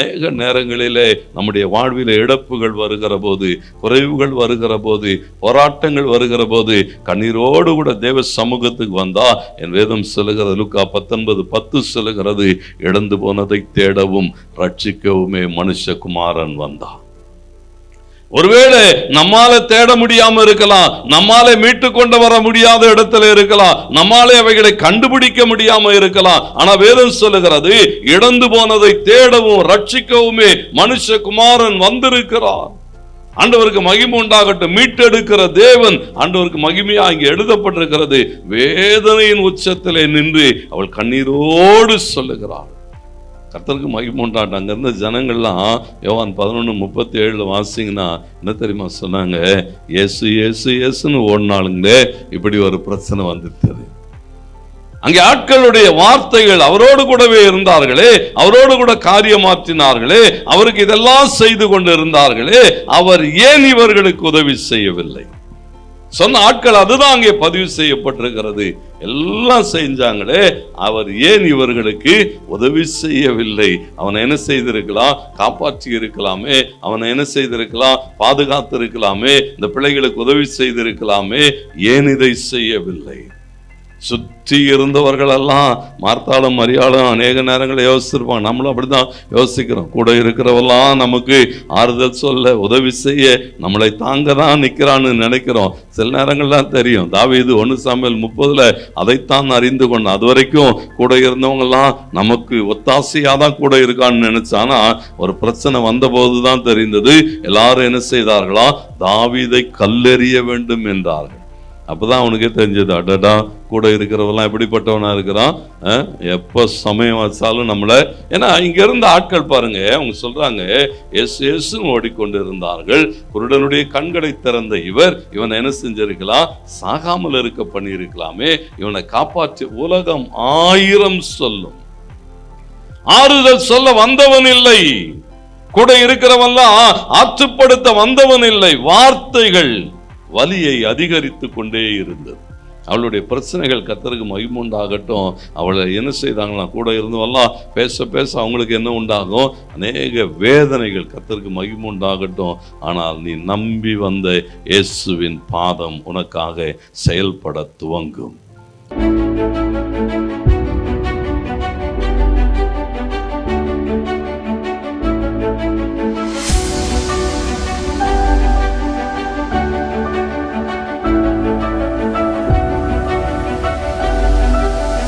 அநேக நேரங்களிலே நம்முடைய வாழ்வில் இழப்புகள் வருகிற போது குறைவுகள் வருகிற போது போராட்டங்கள் வருகிற போது கண்ணீரோடு கூட தேவ சமூகத்துக்கு வந்தா என் வேதம் சொல்லுகிறது லுக்கா பத்தொன்பது பத்து சொல்லுகிறது இழந்து போனதை தேடவும் ரட்சிக்கவுமே மனுஷகுமாரன் வந்தான். ஒருவேளை நம்மால தேட முடியாம இருக்கலாம் நம்மால மீட்டு கொண்டு வர முடியாத இடத்துல இருக்கலாம் நம்மாலே அவைகளை கண்டுபிடிக்க முடியாம இருக்கலாம். ஆனா வேதம் சொல்லுகிறது இழந்து போனதை தேடவும் ரட்சிக்கவுமே மனுஷகுமாரன் வந்திருக்கிறார் ஆண்டவருக்கு மகிமை உண்டாகட்டும் மீட்டெடுக்கிற தேவன் ஆண்டவருக்கு மகிமையா இங்கே எழுதப்பட்டிருக்கிறது. வேதனையின் உச்சத்திலே நின்று அவள் கண்ணீரோடு சொல்லுகிறாள். கர்த்தருக்கு மகிமை உண்டாட்டம் அங்க இருந்த ஜனங்கள்லாம் யோவான் பதினொன்று முப்பத்தி ஏழில் வாசிங்கன்னா என்ன தெரியுமா சொன்னாங்க? ஏசு ஏசு ஏசுன்னு ஓடினாலுங்களே இப்படி ஒரு பிரச்சனை வந்துட்டது. அங்கே ஆட்களுடைய வார்த்தைகள் அவரோடு கூடவே இருந்தார்களே அவரோடு கூட காரியமாற்றினார்களே அவருக்கு இதெல்லாம் செய்து கொண்டு இருந்தார்களே அவர் ஏன் இவர்களுக்கு உதவி செய்யவில்லை? சொன்ன ஆட்கள் அதுதான் அங்கே பதிவு செய்யப்பட்டிருக்கிறது. எல்லாம் செஞ்சாங்களே அவர் ஏன் இவர்களுக்கு உதவி செய்யவில்லை? அவனை என்ன செய்திருக்கலாம்? காப்பாற்றி இருக்கலாமே. அவனை என்ன செய்திருக்கலாம்? பாதுகாத்து இருக்கலாமே. இந்த பிள்ளைகளுக்கு உதவி செய்திருக்கலாமே. ஏன் இதை செய்யவில்லை? சுற்றி இருந்தவர்கள் எல்லாம் மார்த்தாளும் மரியாளும் அநேக நேரங்களில் யோசிச்சிருப்பாங்க. நம்மளும் அப்படிதான் யோசிக்கிறோம். கூட இருக்கிறவெல்லாம் நமக்கு ஆறுதல் சொல்ல உதவி செய்ய நம்மளை தாங்க தான் நிற்கிறான்னு நினைக்கிறோம். சில நேரங்கள்லாம் தெரியும். தாவீது ஒன்று சாமியல் முப்பதில் அதைத்தான் அறிந்து கொண்டோம் அது வரைக்கும் கூட இருந்தவங்கெல்லாம் நமக்கு ஒத்தாசையாக தான் கூட இருக்கான்னு நினச்சானா ஒரு பிரச்சனை வந்தபோது தான் தெரிந்தது. எல்லாரும் என்ன செய்தார்களா? தாவீதை கல்லெறிய வேண்டும் என்றார்கள். அப்போதான் அவனுக்கே தெரிஞ்சது அடடா கூட இருக்கிறவெல்லாம் எப்படிப்பட்டவனாக இருக்கிறான்? எப்போ சமயம் வச்சாலும் நம்மளை ஏன்னா இங்க இருந்த ஆட்கள் பாருங்க அவங்க சொல்றாங்க எஸ் எஸ் ஓடிக்கொண்டு இருந்தார்கள் குருடனுடைய கண்களை திறந்த இவர் இவனை என்ன செஞ்சிருக்கலாம்? சாகாமல் இருக்க பண்ணியிருக்கலாமே. இவனை காப்பாற்றி உலகம் ஆயிரம் சொல்லும். ஆறுதல் சொல்ல வந்தவன் இல்லை. கூட இருக்கிறவன்லாம் ஆற்றுப்படுத்த வந்தவன் இல்லை. வார்த்தைகள் வலியை அதிகரித்து கொண்டே இருந்தது. அவளுடைய பிரச்சனைகள் கத்தருக்கு மகிமுண்டாகட்டும் அவளை என்ன செய்தாங்களாம் கூட இருந்தவெல்லாம் பேச பேச அவங்களுக்கு என்ன உண்டாகும்? அநேக வேதனைகள் கத்தருக்கு மகிமுண்டாகட்டும் ஆனால் நீ நம்பி வந்த இயேசுவின் பாதம் உனக்காக செயல்பட துவங்கும்.